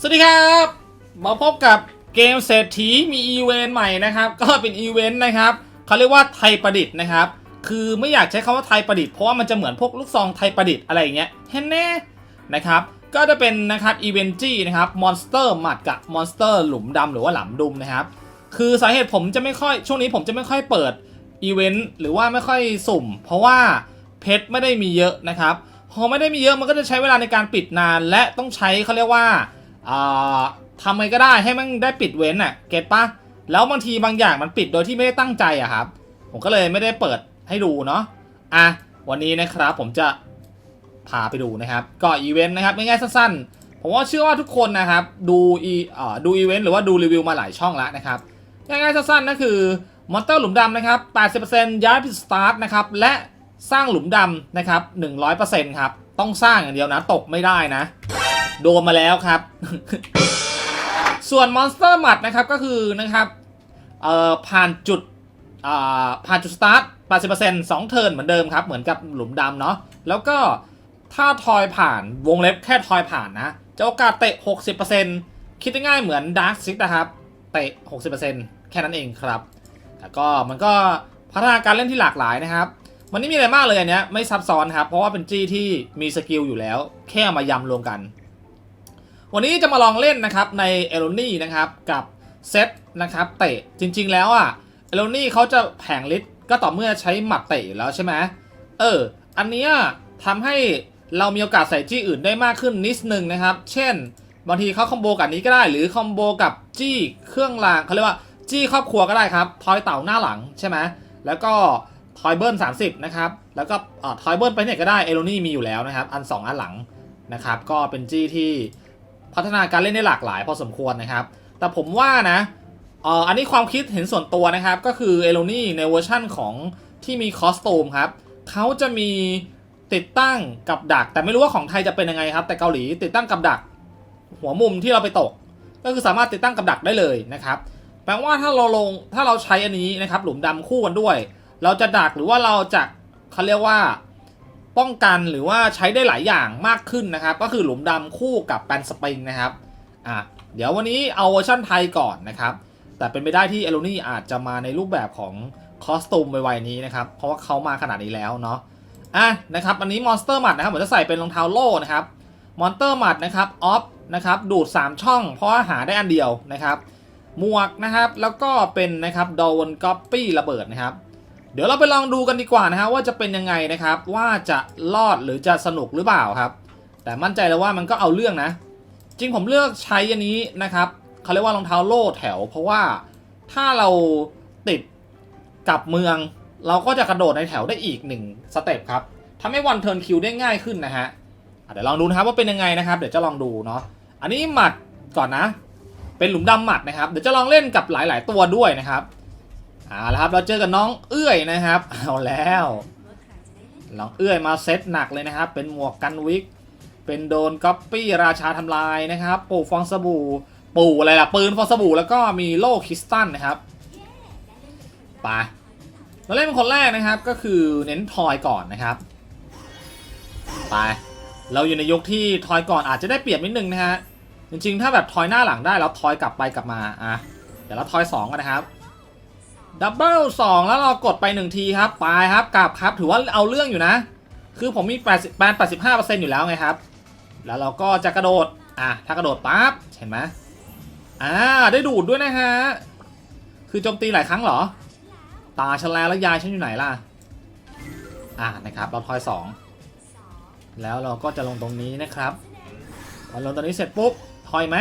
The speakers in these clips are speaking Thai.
สวัสดีครับ มาพบกับเกมเศรษฐีมีอีเวนต์ใหม่นะครับ ก็เป็นอีเวนต์นะครับเขาเรียกว่าไทยประดิษฐ์นะครับ คือไม่อยากใช้คำว่าไทยประดิษฐ์เพราะว่ามันจะเหมือนพวกลูกซองไทยประดิษฐ์อะไรอย่างเงี้ยเห็นแน่นะครับ ก็จะเป็นนะครับอีเวนต์จี้นะครับมอนสเตอร์หมัดกับมอนสเตอร์หลุมดำหรือว่าหลำดุมนะครับ คือสาเหตุผมจะไม่ค่อยช่วงนี้ผมจะไม่ค่อยเปิดอีเวนต์หรือว่าไม่ค่อยสุ่ม เพราะว่าเพชรไม่ได้มีเยอะนะครับพอไม่ได้มีเยอะมันก็จะใช้เวลาในการปิดนาน และต้องใช้เขาเรียกว่า ทำไงก็ได้ให้มันได้ปิดเว้นอะเก็ตปะแล้วบางทีบางอย่างมันปิดโดยที่ไม่ได้ตั้งใจอะครับ ผมก็เลยไม่ได้เปิดให้ดูเนาะอะวันนี้นะครับผมจะพาไปดูนะครับ ก็อีเวนต์นะครับง่ายๆสั้นๆ ผมว่าเชื่อว่าทุกคนนะครับ ดูอีเอ่อดูอีเวนต์หรือว่าดูรีวิวมาหลายช่องแล้วนะครับง่ายๆสั้นๆนั่นคือมอนเตอร์หลุมดำนะครับ 80%ย้ายพิสตาร์ทนะครับและสร้างหลุมดำนะครับ 100%ครับ ต้องสร้างอย่างเดียวนะ ตกไม่ได้นะ โดนมาแล้วครับ ส่วนมอนสเตอร์มัดนะครับก็คือนะครับเอ่อผ่านจุดอ่าผ่านจุดสตาร์ท80% 2เทิร์นเหมือนเดิมครับ เหมือนกับหลุมดำเนาะแล้วก็ถ้าทอยผ่านวงเล็บแค่ทอยผ่านนะ จะโอกาสเตะ 60%คิดง่ายๆเหมือนดาร์ s ซิกนะครับ เตะ 60%แค่นั้นเองครับแล้วก็มันก็พัฒนาการเล่นที่หลากหลายนะครับ มันไม่มีอะไรมากเลยอันเนี้ยไม่ซับซ้อนครับ เพราะว่าเป็นจี้ที่มีสกิลอยู่แล้ว แค่ามายำรวมกัน วันนี้จะมาลองเล่นนะครับในเอโรนี่นะครับกับเซตนะครับเตะจริง ๆ แล้วอะเอโรนี่เขาจะแผงลิ์ก็ต่อเมื่อใช้หมัดเตะอยู่แล้วใช่ไหมเออ อันเนี้ยทำให้เรามีโอกาสใส่จี้อื่นได้มากขึ้นนิดนึงนะครับ เช่น บางทีเขาคอมโบกับนี้ก็ได้ หรือคอมโบกับจี้เครื่องรางเขาเรียกว่าจี้ครอบครัวก็ได้ครับ ทอยเต่าหน้าหลังใช่ไหมแล้วก็ทอยเบิร์น30 นะครับ แล้วก็อทอยเบิร์นไปไหนก็ได้เอโรนี่มีอยู่แล้วนะครับ อัน 2 อันหลังนะครับ ก็เป็นจี้ที่ พัฒนาการเล่นได้หลากหลายพอสมควรนะครับ แต่ผมว่านะเอ่ออันนี้ความคิดเห็นส่วนตัวนะครับ ก็คือเอโรนี่ในเวอร์ชั่นของที่มีคอสตูมครับเขาจะมีติดตั้งกับดัก แต่ไม่รู้ว่าของไทยจะเป็นยังไงครับ แต่เกาหลีติดตั้งกับดัก หัวมุมที่เราไปตก ก็คือสามารถติดตั้งกับดักได้เลยนะครับแปลว่าถ้าเราลงถ้าเราใช้อันนี้นะครับ หลุมดำคู่กันด้วย เราจะดักหรือว่าเราจะเขาเรียกว่า ป้องกันหรือว่าใช้ได้หลายอย่างมากขึ้นนะครับ ก็คือหลุมดำคู่กับแปนสปริงนะครับอะเดี๋ยววันนี้เอาเวอร์ชันไทยก่อนนะครับ แต่เป็นไปได้ที่เอโ o นี่อาจจะมาในรูปแบบของคอสตูมไวๆนี้นะครับ เพราะว่าเขามาขนาดนี้แล้วเนาะอะนะครับอันนี้มอนสเตอร์มัดนะครับผมจะใส่เป็นรองเท้าโล่นะครับมอนสเตอร์มัดนะครับออฟนะครับดูด 3 ช่อง เพราะาหาได้อันเดียวนะครับหมวกนะครับแล้วก็เป็นนะครับดอวนก๊อปปี้ระเบิดนะครับ เดี๋ยวเราไปลองดูกันดีกว่านะฮะว่าจะเป็นยังไงนะครับ ว่าจะรอดหรือจะสนุกหรือเปล่าครับ แต่มั่นใจแล้วว่ามันก็เอาเรื่องนะ จริงผมเลือกใช้อันนี้นะครับเขาเรียกว่ารองเท้าโล่แถว เพราะว่าถ้าเราติดกับเมือง เราก็จะกระโดดในแถวได้อีกหนึ่งสเต็ปครับทำให้วันเทิร์นคิวได้ง่ายขึ้นนะฮะอะเดี๋ยวลองดูนะครับว่าเป็นยังไงนะครับ เดี๋ยวจะลองดูเนาะอันนี้หมัดก่อนนะ เป็นหลุมดำหมัดนะครับ เดี๋ยวจะลองเล่นกับหลาย ๆ ตัวด้วยนะครับ เอาละครับเราเจอกับน้องเอื้อยนะครับเอาแล้วน้องเอื้อยมาเซตหนักเลยนะครับ เป็นหมวกกันวิก เป็นโดนก๊อปปี้ราชาทำลายนะครับปู่ฟองสบู่ปู่อะไรล่ะปืนฟองสบู่แล้วก็มีโล่คริสตัลนะครับไปเราเล่นเป็นคนแรกนะครับก็คือเน้นทอยก่อนนะครับไปเราอยู่ในยุคที่ทอยก่อนอาจจะได้เปรียบนิดนึงนะฮะจริงๆ ถ้าแบบทอยหน้าหลังได้แล้วทอยกลับไปกลับมาอะเดี๋ยวเราทอย2กันนะครับ ดับเบิลสองแล้วเรากดไป1ทีครับไปครับกลับครับถือว่าเอาเรื่องอยู่นะ คือผมมี80 85%อร์เซ็นอยู่แล้วไงครับ แล้วเราก็จะกระโดดอะถ้ากระโดดปั๊บเห็นไหมอ่าได้ดูดด้วยนะฮะคือโจมตีหลายครั้งเหรอ ตาฉันแล้วแล้วยายฉันอยู่ไหนล่ะอ่านะครับเราทอยสองแล้วเราก็จะลงตรงนี้นะครับพอลงตรงนี้เสร็จปุ๊บทอยไหม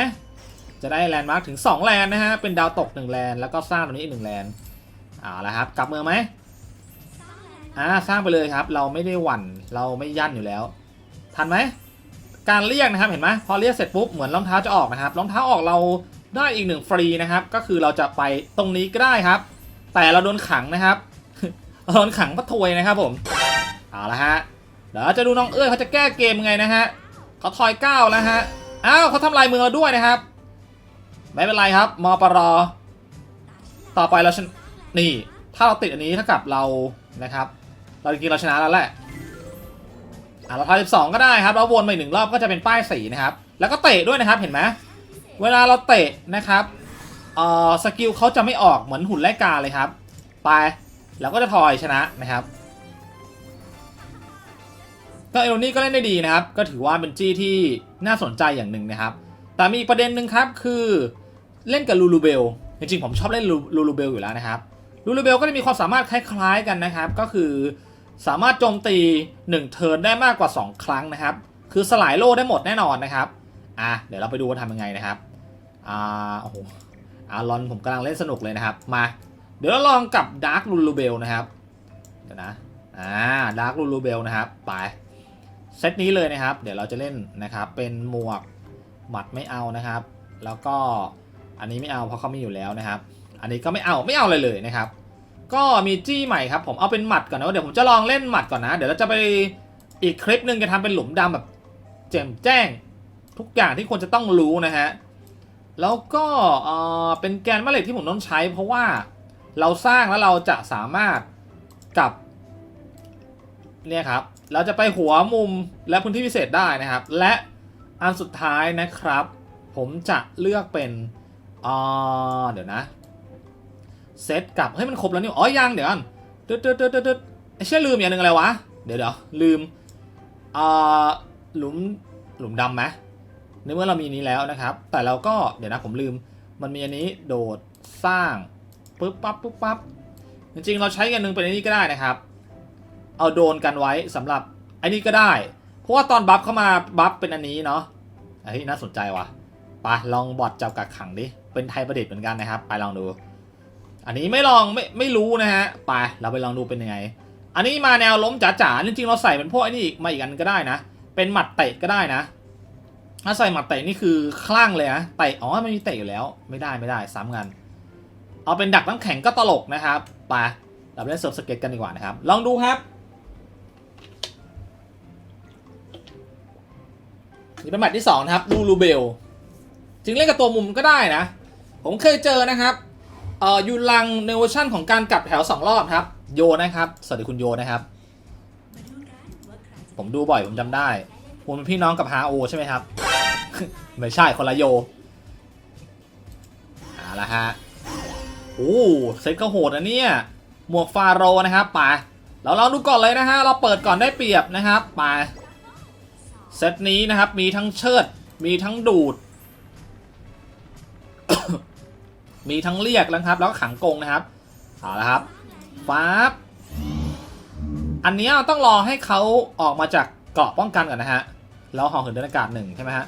จะได้แลนด์มาร์คถึง 2 แลนด์นะฮะ เป็นดาวตก 1 แลนด์แล้วก็สร้างตรงนี้อีก1แลนด์ เอาละครับกลับเมืองไหมอ่าสร้างไปเลยครับ เราไม่ได้หวั่นเราไม่ยั่นอยู่แล้ว ทันไหมการเรียกนะครับเห็นไหมพอเรียกเสร็จปุ๊บเหมือนรองเท้าจะออกนะครับรองเท้าออกเราได้อีกหนึ่งฟรีนะครับ ก็คือเราจะไปตรงนี้ก็ได้ครับ แต่เราโดนขังนะครับโดนขังพัทวยนะครับผมเอาละฮะเดี๋ยวจะดูน้องเอ้ยเขาจะแก้เกมยังไงนะฮะเขาทอยก้าวแล้วฮะอ้าวเขาทำลายเมืองเราด้วยนะครับ ไม่เป็นไรครับมอปรต่อไปเราช นี่ ถ้าเราติดอันนี้เท่ากับเรานะครับ เราจริงๆเราชนะแล้วแหละอะเราทอยสิบสองก็ได้ครับแล้ววนมาอีกหนึ่งรอบก็จะเป็นป้ายสีนะครับ แล้วก็เตะด้วยนะครับเห็นไหมเวลาเราเตะนะครับเอ่อสกิลเขาจะไม่ออกเหมือนหุ่นไล่กาเลยครับ ไปแล้วก็จะทอยชนะนะครับก็เอโรนี่ก็เล่นได้ดีนะครับ ก็ถือว่าเป็นจี้ที่น่าสนใจอย่างหนึ่งนะครับ แต่มีอีกประเด็นหนึ่งครับคือเล่นกับลูลูเบลจริงๆผมชอบเล่นลูลูเบลอยู่แล้วนะครับ ลูลูเบลก็จะมีความสามารถคล้ายๆกันนะครับ ก็คือสามารถโจมตี 1 เทิร์นได้มากกว่า 2 ครั้งนะครับ คือสลายโล่ได้หมดแน่นอนนะครับอะเดี๋ยวเราไปดูว่าทำยังไงนะครับอ่าโอ้โหอารอนผมกำลังเล่นสนุกเลยนะครับ มา เดี๋ยวเราลองกับดาร์คลูลูเบลนะครับเดี๋ยวนะอ่าดาร์คลูลูเบลนะครับไปเซตนี้เลยนะครับ เดี๋ยวเราจะเล่นนะครับเป็นหมวกหมัดไม่เอานะครับ แล้วก็อันนี้ไม่เอาเพราะเขาไมีอยู่แล้วนะครับ อันนี้ก็ไม่เอาไม่เอาเลยเลยนะครับ ก็มีจี้ใหม่ครับผมเอาเป็นหมัดก่อนนะเดี๋ยวผมจะลองเล่นหมัดก่อนนะ เดี๋ยวเราจะไปอีกคลิปหนึ่งจะทำเป็นหลุมดำแบบแจ่มแจ้ง ทุกอย่างที่ควรจะต้องรู้นะฮะแล้วก็เอ่อเป็นแกนแม่เหล็กที่ผมต้องใช้ เพราะว่าเราสร้างแล้วเราจะสามารถกับเนี่ยครับ เราจะไปหัวมุมและพื้นที่พิเศษได้นะครับ และอันสุดท้ายนะครับ ผมจะเลือกเป็นอ่าเดี๋ยวนะ เซตกลับเฮ้ยมันครบแล้วนี่อ๋อยังเดี๋ยวก่อนตึ๊ดตึ๊ดตึ๊ดตึ๊ดตึ๊ดไอ้เชื่อลืมอย่างหนึ่งอะไรวะเดี๋ยวเดี๋ยวลืมอ่าหลุมหลุมดำไหมในเมื่อเรามีนี้แล้วนะครับ แต่เราก็เดี๋ยวนะผมลืม มันมีอันนี้โดดสร้างปึ๊บปั๊บปุ๊บปั๊บจริงๆ เราใช้กันหนึ่งเป็นอันนี้ก็ได้นะครับ เอาโดนกันไว้สำหรับไอ้นี่ก็ได้ เพราะว่าตอนบัฟเข้ามาบัฟเป็นอันนี้เนาะเฮ้ยน่าสนใจว่ะไปลองบอดจับกักขังดิเป็นไทยประดิษฐ์เหมือนกันนะครับ ไปลองดู อันนี้ไม่ลองไม่ไม่รู้นะฮะไปเราไปลองดูเป็นยังไง อันนี้มาแนวล้มจ๋าๆจริงๆเราใส่เป็นพวกไอ้นี่อีกมาอีกอันก็ได้นะ เป็นหมัดเตะก็ได้นะ ถ้าใส่หมัดเตะนี่คือคลั่งเลยนะเตะอ๋อมันมีเตะอยู่แล้ว ไม่ได้ไม่ได้ซ้ำกัน เอาเป็นดักน้ำแข็งก็ตลกนะครับไปเราไปเล่นเซิร์ฟสเก็ตกันดีกว่านะครับ ลองดูครับนี่เป็นแมตช์ที่2นะครับ ดูรูเบลจึงเล่นกับตัวมุมก็ได้นะ ผมเคยเจอนะครับ เอ่อยูรังในเวอร์ชั่นของการกลับแถว2รอบครับ โยนะครับ สวัสดีคุณโยนะครับ ผมดูบ่อยผมจำได้ คุณเป็นพี่น้องกับฮาโอใช่ไหมครับ ไม่ใช่คนละโยเอาละฮะโอ้เซ็ตก็โหดนะเนี่ยหมวกฟาโรนะครับไปเราลองดูก่อนเลยนะฮะเราเปิดก่อนได้เปรียบนะครับไปเซตนี้นะครับมีทั้งเชิดมีทั้งดูด มีทั้งเรียกนะครับ แล้วก็ขังกงนะครับเอาละครับฟ้าบอันนี้ต้องรอให้เขาออกมาจากเกราะป้องกันก่อนนะฮะแล้วห่อเหินเดินอากาศหนึ่งใช่ไหมฮะ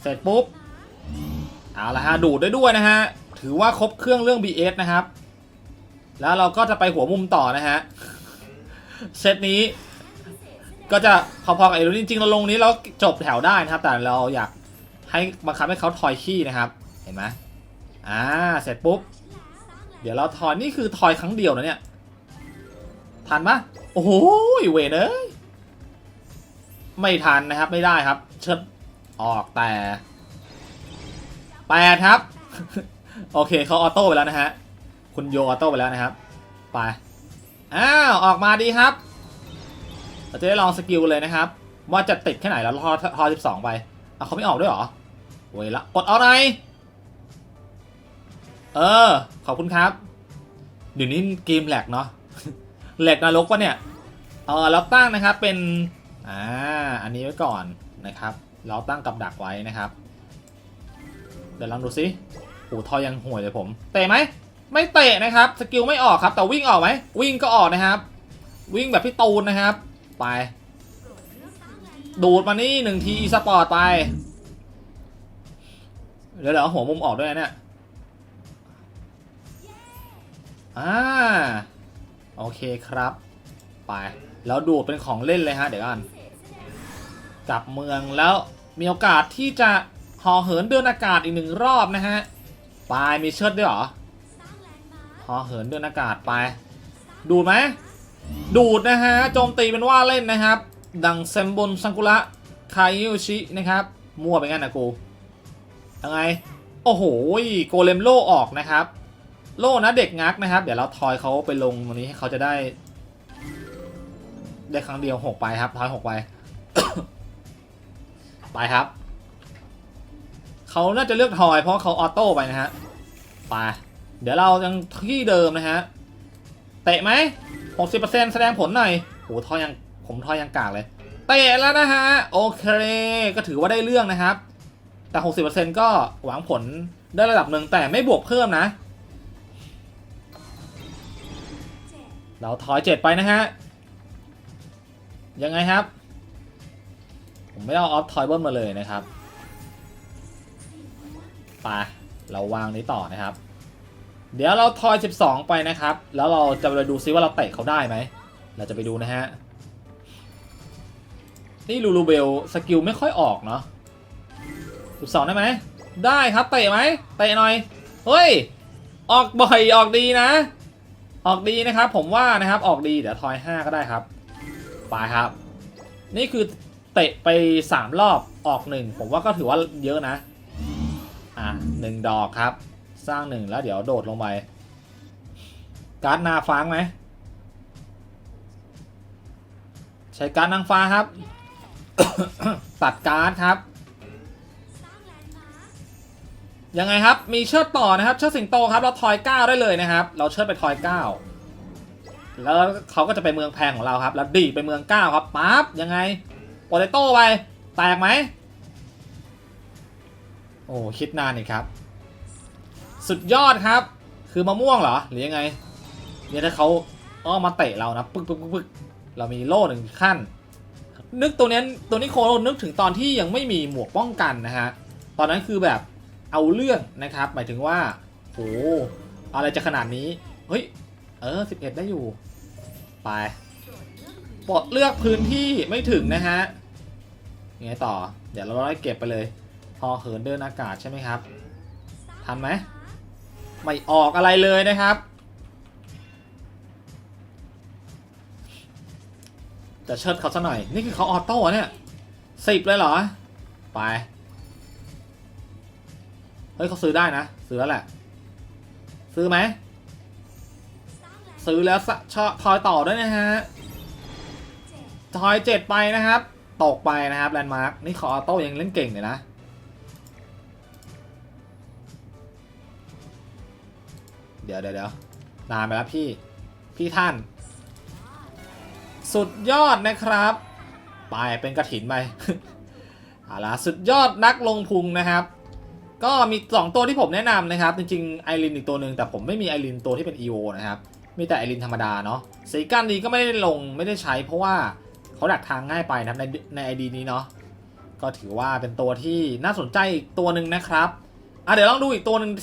เสร็จปุ๊บเอาละฮะดูดได้ด้วยนะฮะถือว่าครบเครื่องเรื่อง BS นะครับ แล้วเราก็จะไปหัวมุมต่อนะฮะเซตนี้ก็จะพอๆกับเอโรจริงๆเราลงนี้เราจบแถวได้นะครับ แต่เราอยากให้บังคับให้เขาทอยขี้นะครับ เห็นไหม อ่า เสร็จปุ๊บ เดี๋ยวเราทอยนี่คือทอยครั้งเดียวนะเนี่ย ทันปะโอ้โหเวเอ้ยไม่ทันนะครับ ไม่ได้ครับ เชิดออกแต่แปดครับ โอเคเขาออโต้ไปแล้วนะฮะ คุณโยออโต้ไปแล้วนะครับ ไป อ้าว ออกมาดีครับ เราจะได้ลองสกิลเลยนะครับ ว่าจะติดแค่ไหนแล้วทอทอสิบสองไปอะเขาไม่ออกด้วยหรอเวยละ กดเอาไร เออ ขอบคุณครับเดี๋ยวนี้เกมแหลกเนาะแหลกนรกปะเนี่ย เออเราตั้งนะครับเป็น อ่า อันนี้ไว้ก่อนนะครับ เราตั้งกับดักไว้นะครับ เดี๋ยวลองดูซิโอ้ทอยังห่วยเลยผม เตะไหม ไม่เตะนะครับ สกิลไม่ออกครับ แต่วิ่งออกไหม วิ่งก็ออกนะครับ วิ่งแบบพี่ตูนนะครับ ไป ดูดมานี่หนึ่งทีสปอร์ตไป เดี๋ยวเดี๋ยวหัวมุมออกด้วยนะเนี่ย อ่าโอเคครับ ไป แล้วดูดเป็นของเล่นเลยฮะ เดี๋ยวก่อนกลับเมืองแล้วมีโอกาสที่จะห่อเหินเดินอากาศอีกหนึ่งรอบนะฮะ ไปมีเชิดด้วยหรอห่อเหินเดินอากาศไป ดูดไหมดูดนะฮะโจมตีเป็นว่าเล่นนะครับ ดังเซมบนซังกุระคายิชินะครับ มั่วไปงั้นนะกูยังไง โอ้โหโกเลมโลออกนะครับ โล่นะเด็กงักนะครับ เดี๋ยวเราทอยเขาไปลงตรงนี้ให้เขาจะได้ ได้ครั้งเดียวหกไปครับ ทอยหกไป ไปครับ เขาน่าจะเลือกทอย เพราะเขาออโต้ไปนะฮะ ไป เดี๋ยวเรายังที่เดิมนะฮะ เตะไหมหกสิบเปอร์เซ็นแสดงผลหน่อยโหทอยยังผมทอยยังกากเลย เตะแล้วนะฮะ โอเค ก็ถือว่าได้เรื่องนะครับ แต่60%ก็หวังผลได้ระดับหนึ่งแต่ไม่บวกเพิ่มนะ เราถอยเจ็ดไปนะฮะ ยังไงครับ ผมไม่เอาออฟทอยเบิลมาเลยนะครับไปเราวางนี้ต่อนะครับ เดี๋ยวเราทอย 12 ไปนะครับ แล้วเราจะไปดูซิว่าเราเตะเขาได้ไหม เราจะไปดูนะฮะ นี่ลูลูเบลสกิลไม่ค่อยออกเนาะสิบสองได้ไหม ได้ครับเตะไหม เตะหน่อย เฮ้ย ออกบ่อยออกดีนะ ออกดีนะครับ ผมว่านะครับออกดีเดี๋ยวทอยห้าก็ได้ครับไปครับ นี่คือเตะไปสามรอบออกหนึ่งผมว่าก็ถือว่าเยอะนะ อะหนึ่งดอกครับ สร้างหนึ่งแล้วเดี๋ยวโดดลงไป การ์ดนาฟ้างไหม ใช้การ์ดนางฟ้าครับ ตัดการ์ดครับ ยังไงครับ มีเชิดต่อนะครับ เชิดสิงโตครับ เราทอย9ได้เลยนะครับ เราเชิดไปทอย9แล้วเขาก็จะไปเมืองแพงของเราครับ แล้วดีไปเมือง9ครับปั๊บยังไงโปเตโต้ไป แตกไหม โอ้คิดนานนี่ครับ สุดยอดครับ คือมะม่วงเหรอ หรือยังไง เนี่ยถ้าเขาอ้อมาเตะเรานะปึ๊กปึ๊กปึ๊กปึ๊กเรามีโล่หนึ่งขั้น นึกตัวนี้ตัวนี้โคโรนึกถึงตอนที่ยังไม่มีหมวกป้องกันนะฮะ ตอนนั้นคือแบบ เอาเรื่องนะครับ หมายถึงว่าโหอะไรจะขนาดนี้ เฮ้ย เออ 11 ได้อยู่ ไป ปลดเลือกพื้นที่ไม่ถึงนะฮะยังไงต่อ เดี๋ยวเราไล่เก็บไปเลย พอเหินเดินอากาศใช่ไหมครับ ทันไหม ไม่ออกอะไรเลยนะครับ จะเชิดเขาซะหน่อย นี่คือเขาออโต้เนี่ยสิบเลยเหรอ ไป เฮ้ยเขาซื้อได้นะ ซื้อแล้วแหละ ซื้อไหม ซื้อแล้วสะชอทอยต่อด้วยนะฮะ ทอยเจ็ดไปนะครับ ตกไปนะครับแลนด์มาร์กนี่เขาออโต้ยังเล่นเก่งเลยนะเดี๋ยวเดี๋ยวเดี๋ยวนานไปแล้วพี่ พี่ท่าน สุดยอดนะครับ ไปเป็นกระถินไปเอาละสุดยอดนักลงพุงนะครับ ก็มี 2 ตัวที่ผมแนะนำนะครับ จริงๆไอรินอีกตัวหนึ่งแต่ผมไม่มีไอรินตัวที่เป็น EO นะครับ มีแต่ไอรินธรรมดาเนาะสีกันดีก็ไม่ได้ลงไม่ได้ใช้ เพราะว่าเขาดักทางง่ายไปนะครับในในไอดีนี้เนาะก็ถือว่าเป็นตัวที่น่าสนใจอีกตัวหนึ่งนะครับอะเดี๋ยวลองดูอีกตัวหนึ่ง